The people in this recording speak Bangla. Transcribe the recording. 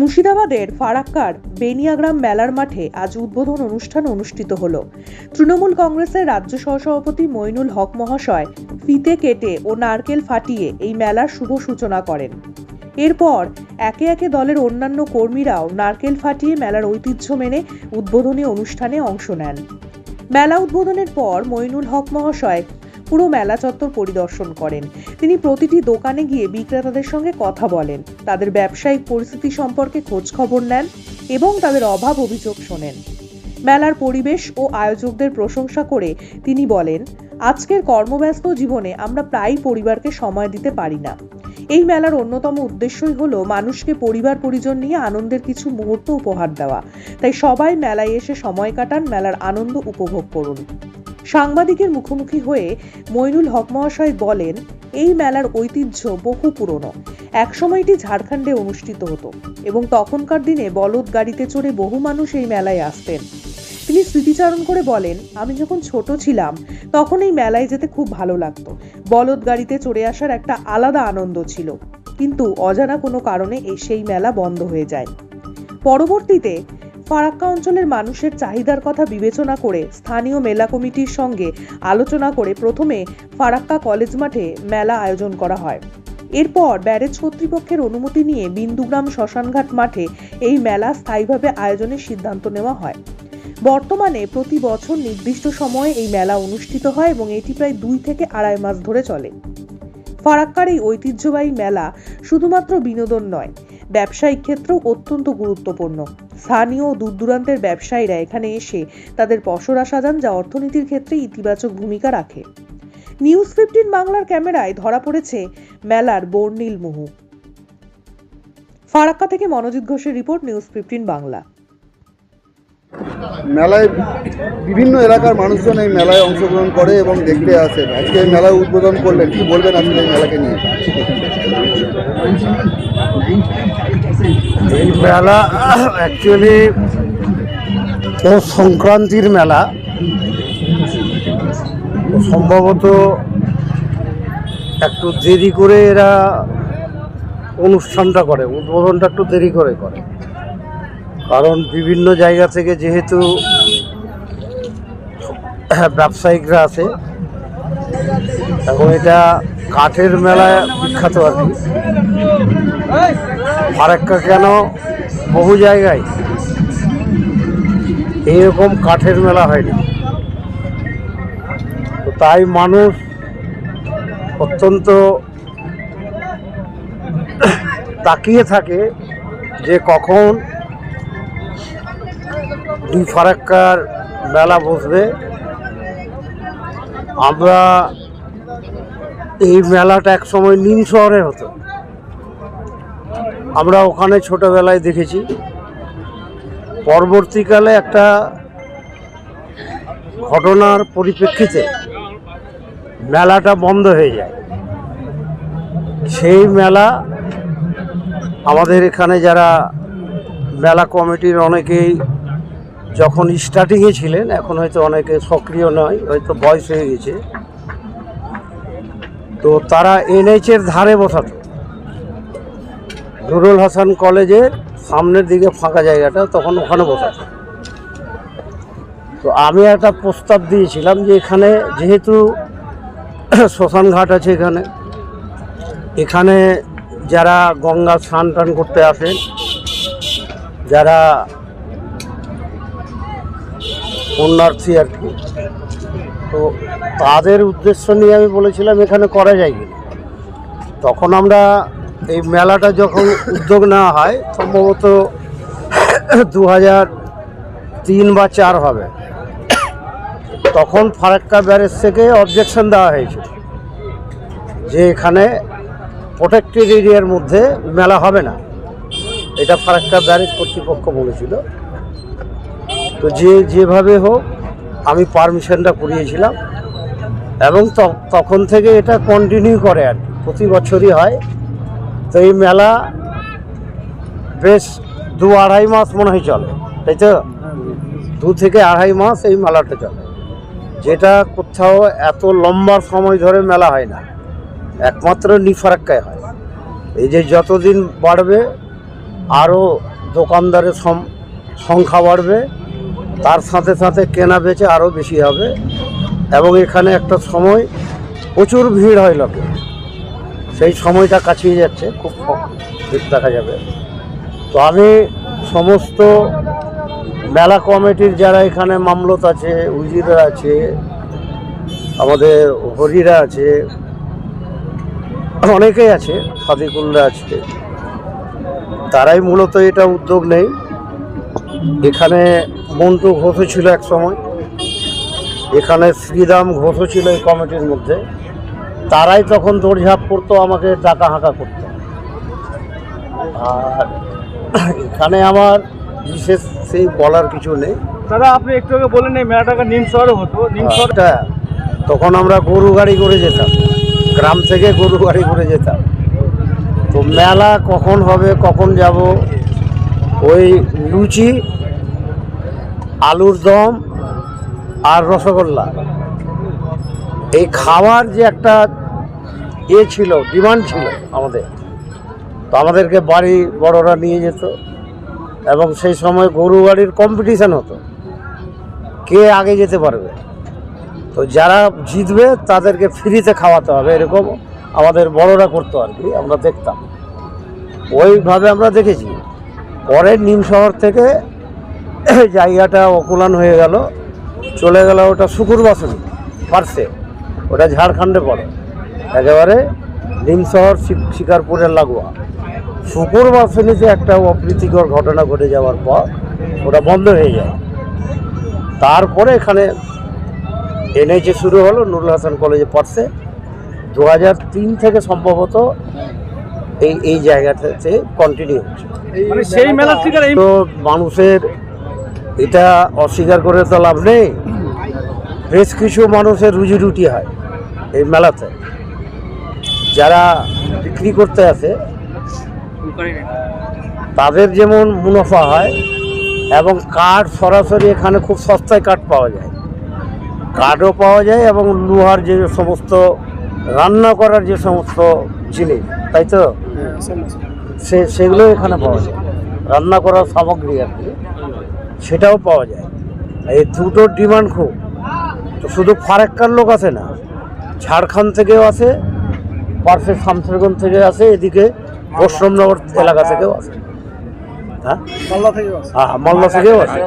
মুর্শিদাবাদের ফারাক্কার বেনিয়াগ্রাম মেলার মাঠে আজ উদ্বোধন অনুষ্ঠান অনুষ্ঠিত হল। তৃণমূল কংগ্রেসের রাজ্য সহসভাপতি মইনুল হক মহাশয় ফিতে কেটে ও নারকেল ফাটিয়ে এই মেলার শুভ সূচনা করেন। এরপর একে একে দলের অন্যান্য কর্মীরাও নারকেল ফাটিয়ে মেলার ঐতিহ্য মেনে উদ্বোধনী অনুষ্ঠানে অংশ নেন। মেলা উদ্বোধনের পর মইনুল হক মহাশয় পুরো মেলা চত্বর পরিদর্শন করেন। তিনি প্রতিটি দোকানে গিয়ে বিক্রেতাদের সঙ্গে কথা বলেন, তাদের ব্যবসায়িক পরিস্থিতি সম্পর্কে খোঁজ খবর নেন এবং তাদের অভাব অভিযোগ শোনেন। মেলার পরিবেশ ও আয়োজকদের প্রশংসা করে তিনি বলেন, আজকের কর্মব্যস্ত জীবনে আমরা প্রায়ই পরিবারকে সময় দিতে পারি না। এই মেলার অন্যতম উদ্দেশ্যই হলো মানুষকে পরিবার পরিজন নিয়ে আনন্দের কিছু মুহূর্ত উপহার দেওয়া। তাই সবাই মেলায় এসে সময় কাটান, মেলার আনন্দ উপভোগ করুন। সাংবাদিকের মুখোমুখি হয়ে মইনুল হক মহাশয় বলেন, এই মেলার ঐতিহ্য বহু পুরনো। একসময় এটি ঝাড়খণ্ডে অনুষ্ঠিত হতো এবং তখনকার দিনে বলদ গাড়িতে চড়ে বহু মানুষ এই মেলায় আসতেন। তিনি স্মৃতিচারণ করে বলেন, আমি যখন ছোট ছিলাম, তখন এই মেলায় যেতে খুব ভালো লাগতো। বলদ গাড়িতে চড়ে আসার একটা আলাদা আনন্দ ছিল। কিন্তু অজানা কোনো কারণে সেই মেলা বন্ধ হয়ে যায়। পরবর্তীতে ফারাক্কা অঞ্চলের মানুষের চাহিদার কথা বিবেচনা করে স্থানীয় মেলা কমিটির সঙ্গে আলোচনা করে প্রথমে ফারাক্কা কলেজ মাঠে মেলা আয়োজন করা হয়। এরপর ব্যারেজ কর্তৃপক্ষের অনুমতি নিয়ে বিন্দুগ্রাম শ্মশানঘাট মাঠে এই মেলা স্থায়ীভাবে আয়োজনের সিদ্ধান্ত নেওয়া হয়। বর্তমানে প্রতি বছর নির্দিষ্ট সময়ে এই মেলা অনুষ্ঠিত হয় এবং এটি প্রায় দুই থেকে আড়াই মাস ধরে চলে। ফারাক্কার এই ঐতিহ্যবাহী মেলা শুধুমাত্র বিনোদন নয় ব্যবসায়িক ক্ষেত্রেও অত্যন্ত গুরুত্বপূর্ণ। স্থানীয় দূর দূরান্তের ব্যবসায়ীরা এখানে এসে তাদের পসরা সাজান যা অর্থনীতির ক্ষেত্রে ইতিবাচক ভূমিকা রাখে। নিউজ ফিফটিন বাংলার ক্যামেরায় ধরা পড়েছে মেলার বর্ণিল মুহু ফারাক্কা থেকে মনোজিৎ ঘোষের রিপোর্ট নিউজ ফিফটিন বাংলা। মেলায় বিভিন্ন এলাকার মানুষজন এই মেলায় অংশগ্রহণ করে এবং দেখতে আসেন আজকে এই মেলা উদ্বোধন করলেন। কি বলবেন আজকে এই মেলাকে নিয়ে? এই মেলা অ্যাকচুয়ালি সংক্রান্তির মেলা। সম্ভবত একটু দেরি করে এরা অনুষ্ঠানটা করে, উদ্বোধনটা একটু দেরি করে করে। কারণ বিভিন্ন জায়গা থেকে যেহেতু ব্যবসায়িকরা আছে এবং এটা কাঠের মেলায় বিখ্যাত আর কি। আর ফারাক্কা কেন বহু জায়গায় এইরকম কাঠের মেলা হয়নি। তাই মানুষ অত্যন্ত তাকিয়ে থাকে যে কখন দুই ফারাক্কার মেলা বসবে। আমরা এই মেলাটা এক সময় নীল শহরে হতো। আমরা ওখানে ছোটবেলায় দেখেছি। পরবর্তীকালে একটা ঘটনার পরিপ্রেক্ষিতে মেলাটা বন্ধ হয়ে যায়। সেই মেলা আমাদের এখানে যারা মেলা কমিটির অনেকেই যখন স্টার্টিংয়ে ছিলেন, এখন হয়তো অনেকে সক্রিয় নয়, হয়তো বয়স হয়ে গেছে। তো তারা এনএইচের ধারে বসাতো। নুরুল হাসান কলেজের সামনের দিকে ফাঁকা জায়গাটা তখন ওখানে বসাতো। তো আমি একটা প্রস্তাব দিয়েছিলাম যে এখানে যেহেতু শ্মশান ঘাট আছে এখানে এখানে যারা গঙ্গা স্নান টান করতে আসেন, যারা পুণ্যার্থী আর কি তো তাদের উদ্দেশ্য নিয়ে আমি বলেছিলাম, এখানে করা যায় কি তখন আমরা এই মেলাটা যখন উদ্যোগ নেওয়া হয়, সম্ভবত দু হাজার তিন বা চার হবে। তখন ফারাক্কা ব্যারেজ থেকে অবজেকশন দেওয়া হয়েছিল যে এখানে প্রোটেক্টেড এরিয়ার মধ্যে মেলা হবে না। এটা ফারাক্কা ব্যারেজ কর্তৃপক্ষ বলেছিল। তো যে যেভাবে হোক, আমি পারমিশনটা করিয়েছিলাম। এবং তখন থেকে এটা কন্টিনিউ করে আর প্রতি বছরই হয়। তো এই মেলা বেশ দু আড়াই মাস মনে হয় চলে, তাই তো? দু থেকে আড়াই মাস এই মেলাটা চলে। যেটা কোথাও এত লম্বা সময় ধরে মেলা হয় না, একমাত্র নিফারাক্কায় হয়। এই যে যতদিন বাড়বে, আরও দোকানদারের সংখ্যা বাড়বে তার সাথে সাথে কেনা বেচে আরও বেশি হবে। এবং এখানে একটা সময় প্রচুর ভিড় হয় লোকে সেই সময়টা কাছিয়ে যাচ্ছে, খুব ভিড় দেখা যাবে। তো আমি সমস্ত মেলা কমিটির যারা এখানে মামলত আছে, উজিরা আছে, আমাদের হরিরা আছে, অনেকেই আছে সাদিকুল্লা আছে। তারাই মূলত এটা উদ্যোগ নেই এখানে মন্টু ঘোষও ছিল এক সময়। এখানে শ্রীরাম ঘোষও ছিল এই কমিটির মধ্যে। তারাই তখন দৌড়ঝাঁপ করতো আমাকে ডাকা হাঁকা করতো। আর এখানে আমার বিশেষ সেই বলার কিছু নেই। দাদা আপনি একটু আগে বলেন এই মেলাটাকে নিম শহরে হতো। নিম শহরে একটা তখন আমরা গরু গাড়ি করে যেতাম। গ্রাম থেকে গরু গাড়ি করে যেতাম। তো মেলা কখন হবে কখন যাব ওই লুচি আলুর দম আর রসগোল্লা। এই খাওয়ার যে একটা এ ছিল, ডিমান্ড ছিল আমাদের। তো আমাদেরকে বাড়ি বড়রা নিয়ে যেত এবং সেই সময় গরু গাড়ির কম্পিটিশান হতো, কে আগে যেতে পারবে। তো যারা জিতবে তাদেরকে ফ্রিতে খাওয়াতে হবে, এরকম আমাদের বড়রা করতো আর কি, আমরা দেখতাম। ওইভাবে আমরা দেখেছি। পরে নিম শহর থেকে জায়গাটা অকুলান হয়ে গেল। চলে গেল ওটা শুকুরবাসনী পার্সে ওটা ঝাড়খণ্ডে পড়ে। একেবারে শহর শিকারপুরের লাগোয়া। শুকুরবাসনীতে একটা অপ্রীতিকর ঘটনা ঘটে যাওয়ার পর ওটা বন্ধ হয়ে যায়। তারপরে এখানে এনএইচে শুরু হলো নুরুল হাসান কলেজে পড়ছে। দু হাজার তিন থেকে সম্ভবত এই এই জায়গাটাতে কন্টিনিউ হচ্ছে। মানে সেই থেকে তো মানুষের এটা অস্বীকার করে তো লাভ নেই। বেশ কিছু মানুষের রুজি রুটি হয় এই মেলাতে। যারা বিক্রি করতে আসে তাদের যেমন মুনাফা হয় এবং কাঠ সরাসরি এখানে খুব সস্তায় কাঠ পাওয়া যায়। কাঠও পাওয়া যায় এবং লোহার যে সমস্ত রান্না করার যে সমস্ত জিনিস তাই তো? সে সেগুলো এখানে পাওয়া যায়। রান্না করার সামগ্রী আর কি। সেটাও পাওয়া যায় এই দুটোর ডিমান্ড খুব তো শুধু ফারাক্কার লোক আছে না ঝাড়খণ্ড থেকেও আছে পার্শ্বের শামসেরগঞ্জ থেকে আছে এদিকে বৈষ্ণবনগর এলাকা থেকেও আছে হ্যাঁ হ্যাঁ মালদা থেকেও আসে